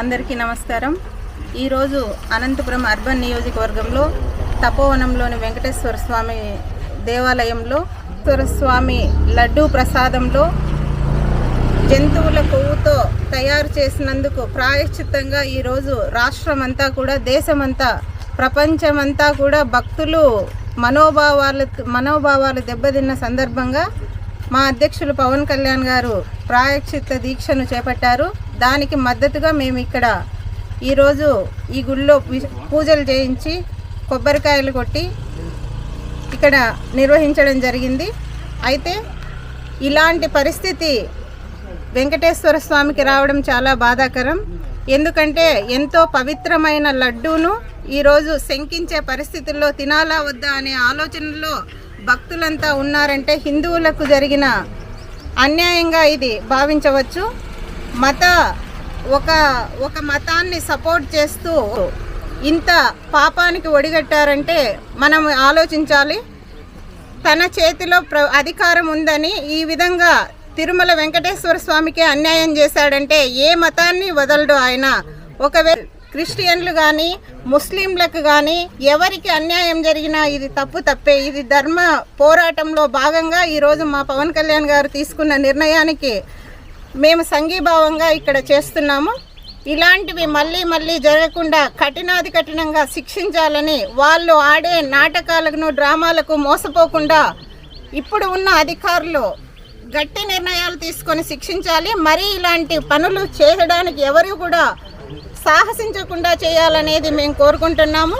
అందరికీ నమస్కారం. ఈరోజు అనంతపురం అర్బన్ నియోజకవర్గంలో తపోవనంలోని వెంకటేశ్వర స్వామి దేవాలయంలో స్వామి లడ్డూ ప్రసాదంలో జంతువుల కొవ్వుతో తయారు చేసినందుకు ప్రాయశ్చిత్తంగా ఈరోజు రాష్ట్రమంతా కూడా దేశమంతా ప్రపంచమంతా కూడా భక్తులు మనోభావాలు మనోభావాలు దెబ్బతిన్న సందర్భంగా మా అధ్యక్షులు పవన్ కళ్యాణ్ గారు ప్రాయశ్చిత్త దీక్షను చేపట్టారు. దానికి మద్దతుగా మేము ఇక్కడ ఈరోజు ఈ గుళ్ళో పూజలు చేయించి కొబ్బరికాయలు కొట్టి ఇక్కడ నిర్వహించడం జరిగింది. అయితే ఇలాంటి పరిస్థితి వెంకటేశ్వర స్వామికి రావడం చాలా బాధాకరం. ఎందుకంటే ఎంతో పవిత్రమైన లడ్డూను ఈరోజు శంకించే పరిస్థితుల్లో తినాలా వద్దా అనే ఆలోచనలో భక్తులంతా ఉన్నారంటే హిందువులకు జరిగిన అన్యాయంగా ఇది భావించవచ్చు. మత ఒక ఒక మతాన్ని సపోర్ట్ చేస్తూ ఇంత పాపానికి ఒడిగట్టారంటే మనం ఆలోచించాలి. తన చేతిలో ప్ర అధికారం ఉందని ఈ విధంగా తిరుమల వెంకటేశ్వర స్వామికి అన్యాయం చేశాడంటే ఏ మతాన్ని వదలడు ఆయన. ఒకవేళ క్రిస్టియన్లు కానీ ముస్లింలకు కానీ ఎవరికి అన్యాయం జరిగినా ఇది తప్పు తప్పే. ఇది ధర్మ పోరాటంలో భాగంగా ఈరోజు మా పవన్ కళ్యాణ్ గారు తీసుకున్న నిర్ణయానికి మేము సంఘీభావంగా ఇక్కడ చేస్తున్నాము. ఇలాంటివి మళ్ళీ మళ్ళీ జరగకుండా కఠినాది కఠినంగా శిక్షించాలని వాళ్ళు ఆడే నాటకాలకు డ్రామాలకు మోసపోకుండా ఇప్పుడు ఉన్న అధికారులు గట్టి నిర్ణయాలు తీసుకొని శిక్షించాలి. మరి ఇలాంటి పనులు చేయడానికి ఎవరు కూడా సాహసించకుండా చేయాలనేది మేము కోరుకుంటున్నాము.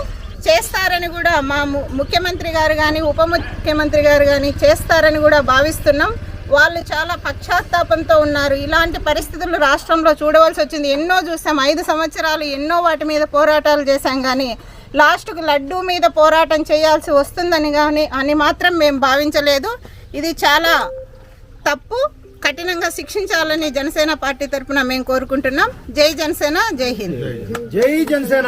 చేస్తారని కూడా మా ము- ముఖ్యమంత్రి గారు కానీ ఉప ముఖ్యమంత్రి గారు కానీ చేస్తారని కూడా భావిస్తున్నాం. వాళ్ళు చాలా పశ్చాత్తాపంతో ఉన్నారు. ఇలాంటి పరిస్థితులు రాష్ట్రంలో చూడవలసి వచ్చింది. ఎన్నో చూసాం. ఐదు సంవత్సరాలు ఎన్నో వాటి మీద పోరాటాలు చేశాం కానీ లాస్ట్కు లడ్డూ మీద పోరాటం చేయాల్సి వస్తుందని కానీ అని మాత్రం మేము భావించలేదు. ఇది చాలా తప్పు. కఠినంగా శిక్షించాలని జనసేన పార్టీ తరఫున మేము కోరుకుంటున్నాం. జై జనసేన జై హింద్. జై జనసేన.